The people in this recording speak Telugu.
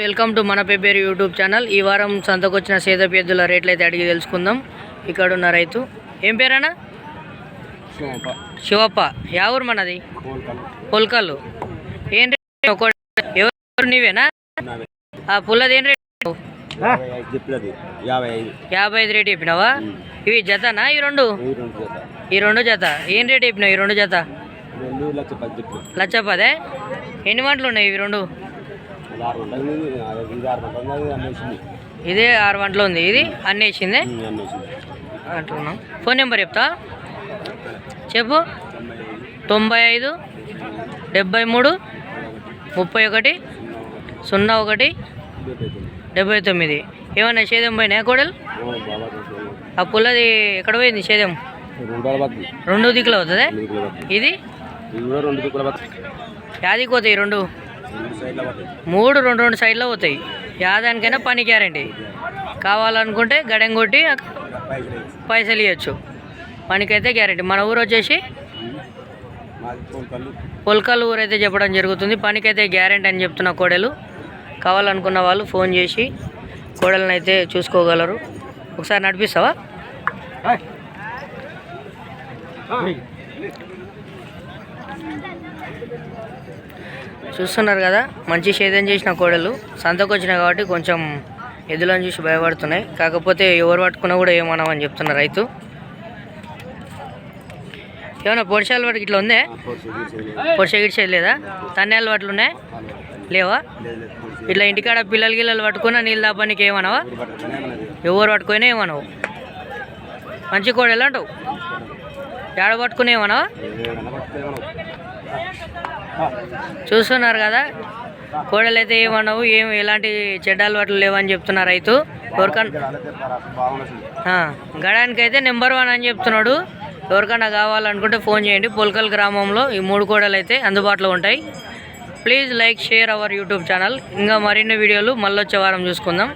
వెల్కమ్ టు మన పేపేరు యూట్యూబ్ ఛానల్ ఈ వారం సంతకు వచ్చిన సేదపు ఎద్దుల రేట్లు అయితే అడిగి తెలుసుకుందాం. ఇక్కడ ఉన్న రైతు. ఏం పేరన్నా? శివప్ప. యా ఊరు మనది? పొల్కల్లు ఏం రేట్? ఎవరు నీవేనా? ఆ పుల్లది ఏం రేట్? యాభై ఐదు రేట్ చెప్పినావా? ఇవి జతనా ఈ రెండు? ఈ రెండు జత. ఏం రేట్ చెప్పినావు ఈ రెండు జత? లచ్చ పదే ఎన్ని వంటలు ఉన్నాయి ఇవి రెండు? ఇది ఆరు వంటలు ఉంది ఇది అన్నీ వేసిందే ఉమ్, అమ్మేసింది అంటున్నాం ఫోన్ నెంబర్ చెప్తా? చెప్పు. తొంభై ఐదు డెబ్బై మూడు ముప్పై ఒకటి సున్నా ఒకటి డెబ్బై తొమ్మిది. ఏమన్నా సేద్యం పోయినా కోడలు? ఆ పుల్లది ఎక్కడ పోయింది సేద్యం రెండు దిక్కులు అవుతుంది ఇది? యాదికి పోతాయి రెండు. మూడు రెండు రెండు సైడ్లో పోతాయి. యాదానికైనా పని గ్యారంటీ. కావాలనుకుంటే గడెం కొట్టి పైసలు ఇవ్వచ్చు పనికైతే గ్యారంటీ. మన ఊరు వచ్చేసి మాది ఊరు అయితే ఊరైతే చెప్పడం జరుగుతుంది. పనికైతే గ్యారంటీ అని చెప్తున్న కోడలు. కావాలనుకున్న వాళ్ళు ఫోన్ చేసి కోడలను అయితే చూసుకోగలరు. ఒకసారి నడిపిస్తావా? చూస్తున్నారు కదా మంచి సేద్యం చేసిన కోడలు. సంతకు వచ్చినాయి కాబట్టి కొంచెం ఎద్దులను చూసి భయపడుతున్నాయి. కాకపోతే ఎవరు పట్టుకున్నా కూడా ఏమనమని చెప్తున్నారు రైతు. ఏమన్నా పొడిచాలు వాటికి ఇట్లా ఉందే? పొడిచ గిడిచేది లేదా తన్నేళ్ళ వాటిలు ఉన్నాయి? లేవా? ఇట్లా ఇంటికాడ పిల్లలు గిల్లలు పట్టుకున్నా నీళ్ళు దాపానికి ఏమనవా? ఎవరు పట్టుకునే ఏమనవు? మంచి కోడ అంటావు. ఏడ పట్టుకునే ఏమనవా? చూస్తున్నారు కదా? కోడలు అయితే ఏమన్నావు ఏం ఎలాంటి చెడ్డ అలవాట్లు లేవని చెప్తున్నారు రైతు. ఎవరికన్నా ఆ, గడానికి అయితే నెంబర్ వన్ అని చెప్తున్నాడు. ఎవరికన్నా కావాలనుకుంటే ఫోన్ చేయండి. పొలకల్ గ్రామంలో ఈ మూడు కోడలు అయితే అందుబాటులో ఉంటాయి. Please like share our YouTube channel. ఇంకా మరిన్ని వీడియోలు మళ్ళీ వచ్చే వారం చూసుకుందాం.